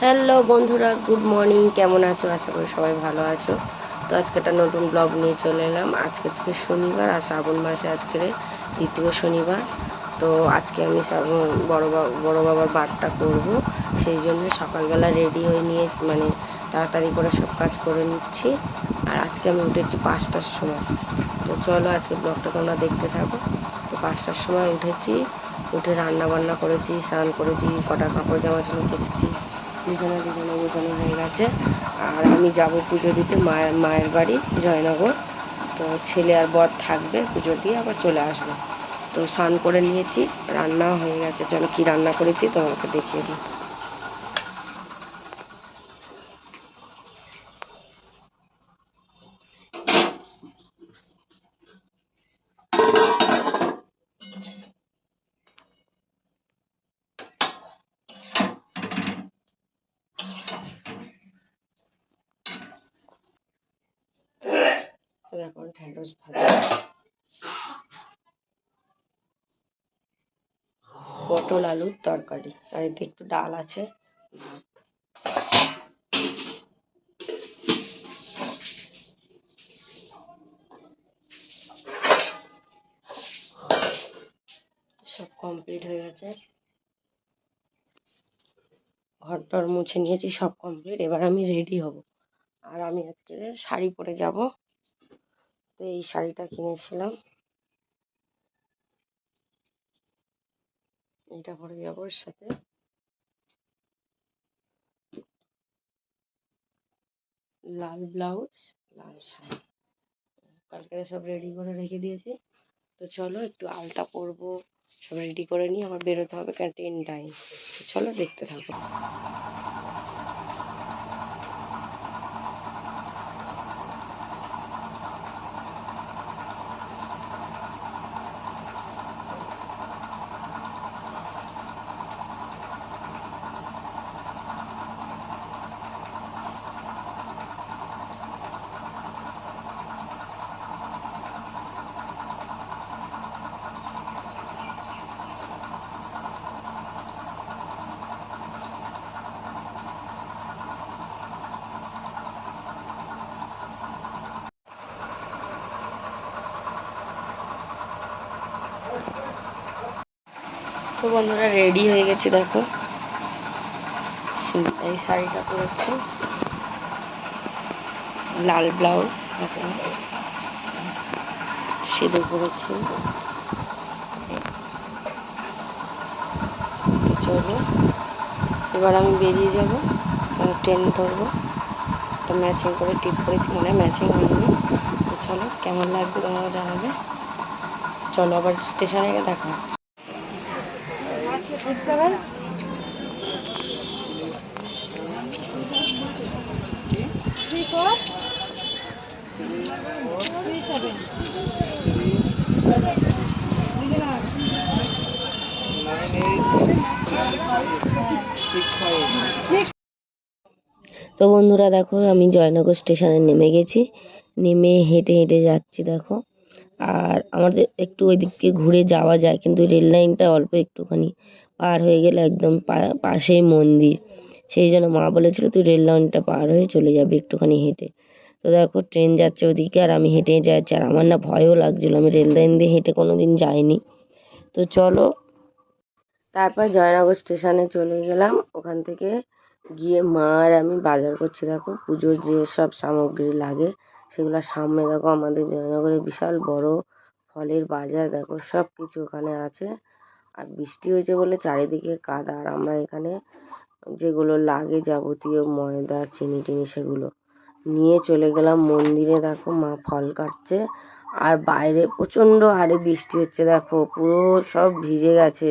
Hello বন্ধুরা, good morning. কেমন আছো? আশা করি সবাই ভালো আছো। তো আজকে একটা নতুন ব্লগ নিয়ে চলে এলাম। আজকে থেকে শনিবার আর শ্রাবণ মাসে আজকে দ্বিতীয় শনিবার। তো আজকে আমি বড় বা- বড় বাবার বারটা করব। সেই জন্য সকালবেলা রেডি হয়ে নিয়ে মানে তাড়াতাড়ি করে সব কাজ করে নিচ্ছি। আর আজকে আমি উঠেছি পাঁচটার সময়। তো চলো আজকে ব্লগটা তোমরা দেখতে থাকো। তো পাঁচটার সময় উঠেছি। উঠে রান্না বান্না করেছি, স্নান করেছি, কটা কাপড় জামা ছিল কেচেছি। দুজনে টিছানা গোছানো হয়ে গেছে। আর আমি যাব পুজো দিতে মায়ের মায়ের বাড়ি, জয়নগর। তো ছেলে আর বর থাকবে পুজো দিয়ে আবার চলে আসবে। তো স্নান করে নিয়েছি, রান্না হয়ে গেছে। চলো কি রান্না করেছি তোমাকে দেখিয়ে দিই। এখন ঢ্যাঁড়স ভাজা পটল আলুর তরকারি। আর এতে একটু ডাল আছে। সব কমপ্লিট হয়ে গেছে। ঘরটর মুছে নিয়েছি, সব কমপ্লিট এবার আমি রেডি হব। আর আমি আজকে শাড়ি পরে যাব। তো এই শাড়িটা কিনেছিলাম। এটা পরে যাব এর সাথে। লাল ব্লাউজ, লাল শাড়ি। কালকে সব রেডি করে রেখে দিয়েছি। তো চলো একটু আলতা পরবো, সব রেডি করে নিয়ে আবার বেরোতে হবে কেন ট্রেন টাইম চলো দেখতে থাকো। তো বন্ধুরা রেডি হয়ে গেছে, দেখো। এই শাড়িটা পরেছি। লাল ব্লাউজ, দেখো। সিঁদুর পরেছি। চলো, এবার আমি বেরিয়ে যাব ট্রেন ধরবো। একটা ম্যাচিং করে টিপ করেছি মানে ম্যাচিং হয়নি। চলো, কেমন লাগবে তোমরা জানাবে। চলো, আবার স্টেশনে গিয়ে দেখা তো বন্ধুরা দেখো, আমি জয়নগর স্টেশনে নেমে গেছি। নেমে হেঁটে হেঁটে যাচ্ছি, দেখো। আর আমাদের একটু ওই দিককে ঘুরে যাওয়া যায়, কিন্তু রেল লাইনটা অল্প একটুখানি। পার হয়ে গেলে একদম পাশেই মন্দির। সেই জন্য মা বলেছিল, তুই রেল লাইনটা পার হয়ে চলে যাবি একটুখানি হেঁটে। তো দেখো ট্রেন যাচ্ছে ওদিকে আর আমি হেঁটে হেঁটে যাচ্ছি। আর আমার না ভয়ও লাগছিল, আমি রেল লাইন দিয়ে হেঁটে কোনো দিন যাইনি। তো চলো, তারপর জয়নগর স্টেশনে চলে গেলাম। ওখান থেকে গিয়ে মা আর আমি বাজার করছি। দেখো, পুজোর যে সব সামগ্রী লাগে, সেগুলো সামনে দেখো, আমাদের জয়নগরে বিশাল বড় ফলের বাজার। দেখো সব কিছু ওখানে আছে। আর বৃষ্টি হয়েছে বলে চারিদিকে কাদা। আর আমরা এখানে যেগুলো লাগে যাবতীয় ময়দা, চিনি টিনি সেগুলো নিয়ে চলে গেলাম মন্দিরে। দেখো মা ফল কাটছে আর বাইরে প্রচণ্ড হারে বৃষ্টি হচ্ছে। দেখো পুরো সব ভিজে গেছে।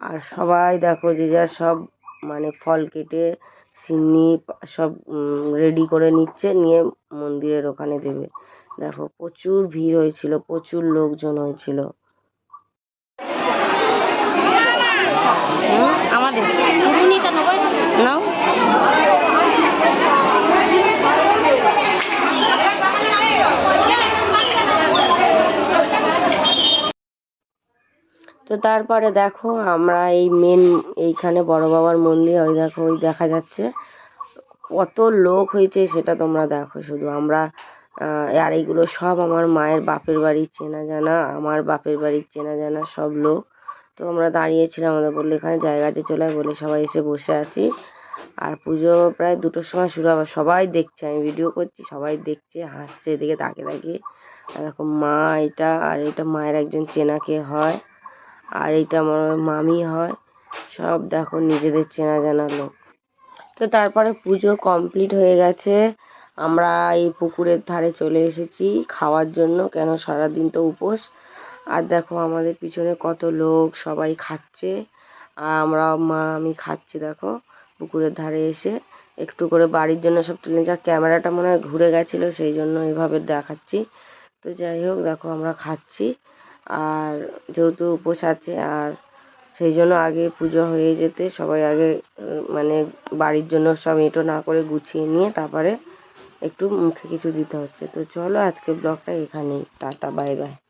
আর সবাই দেখো যে যার সব মানে ফল কেটে, সিন্নি সব রেডি করে নিচ্ছে, নিয়ে মন্দিরের ওখানে দেবে। দেখো প্রচুর ভিড় হয়েছিল, প্রচুর লোকজন হয়েছিল। আমাদের। নাও। তো তারপরে দেখো আমরা এই মেন এইখানে বড় বাবার মন্দির ওই দেখো ওই দেখা যাচ্ছে। কত লোক হয়েছে সেটা তোমরা দেখো শুধু। আমরা আর এইগুলো সব আমার মায়ের বাপের বাড়ির চেনা জানা আমার বাপের বাড়ির চেনা জানা সব লোক। তো আমরা দাঁড়িয়েছিলাম আমাদের বলল, এখানে জায়গা আছে, চলে বলে সবাই এসে বসে আছি। আর পুজো প্রায় দুটোর সময় শুরু হবে, সবাই দেখছে, আমি ভিডিও করছি, সবাই দেখছে, হাসছে এদিকে, তাকে আর দেখো মা এটা, আর এটা মায়ের একজন চেনাকে হয়, আর এটা আমার মামি হয়। সব দেখো নিজেদের চেনা জানা লোক। তো তারপরে পুজো কমপ্লিট হয়ে গেছে। আমরা এই পুকুরের ধারে চলে এসেছি খাওয়ার জন্য, কেন সারাদিন তো উপোস। আর দেখো আমাদের পিছনে কত লোক, সবাই খাচ্ছে। আমরা, মা, আমি খাচ্ছি, দেখো। পুকুরের ধারে এসে একটু করে বাড়ির জন্য সব তুলে যা ক্যামেরাটা মনে হয় ঘুরে গেছিল, সেই জন্য এভাবে দেখাচ্ছি। তো যাই হোক, দেখো আমরা খাচ্ছি। আর যেহেতু উপোস আছে, আর সেই জন্য আগে পুজো হয়ে যেতে সবাই আগে মানে বাড়ির জন্য সব এঁটো না করে গুছিয়ে নিয়ে তারপরে একটু মুখে কিছু দিতে হচ্ছে। তো চলো আজকে ব্লগটা এখানেই। Tata, bye bye.